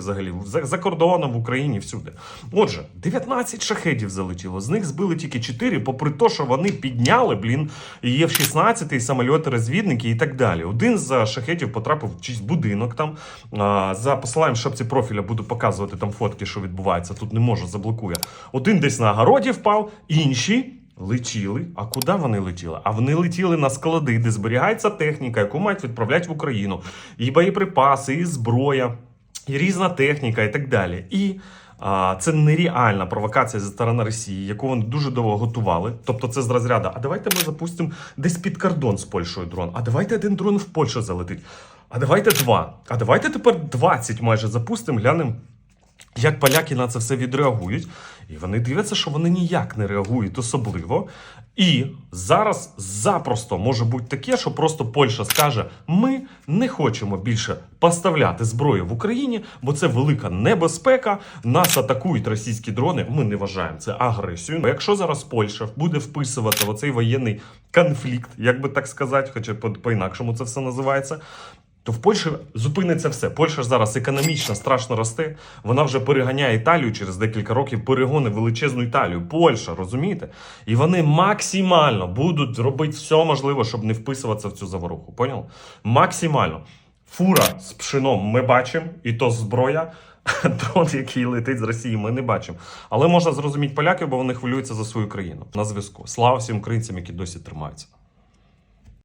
взагалі за, за кордоном в Україні всюди. Отже, 19 шахедів залетіло. З них збили тільки 4, попри те, що вони підняли, блін, і F-16, і самольоти розвідники і так далі. Один з шахедів потрапив в чийсь будинок там. А, За посиланням в шапці профіля буду показувати там фотки, що відбувається. Тут не можу, заблокує. Один десь на городі впав, інші. Летіли. А куди вони летіли? А вони летіли на склади, де зберігається техніка, яку мають відправляти в Україну. І боєприпаси, і зброя, різна техніка, і так далі. І а, це нереальна провокація зі сторони Росії, яку вони дуже довго готували. Тобто, це з розряду. А давайте ми запустимо десь під кордон з Польщею дрон. А давайте один дрон в Польщу залетить. А давайте два. А давайте тепер 20 майже запустимо, глянемо. Як поляки на це все відреагують, і вони дивляться, що вони ніяк не реагують особливо. І зараз запросто може бути таке, що просто Польща скаже: ми не хочемо більше поставляти зброю в Україні, бо це велика небезпека. Нас атакують російські дрони. Ми не вважаємо це агресією. Якщо зараз Польща буде вписувати в оцей воєнний конфлікт, як би так сказати, хоча по- по-інакшому це все називається. То в Польщі зупиниться все. Польща зараз економічно страшно росте. Вона вже переганяє Італію через декілька років, перегони величезну Італію. Польща, розумієте? І вони максимально будуть робити все можливе, щоб не вписуватися в цю заворуху. Поняв? Максимально. Фура з пшеном ми бачимо, і то зброя. Дрон, який летить з Росії, ми не бачимо. Але можна зрозуміти поляків, бо вони хвилюються за свою країну. На зв'язку. Слава всім українцям, які досі тримаються.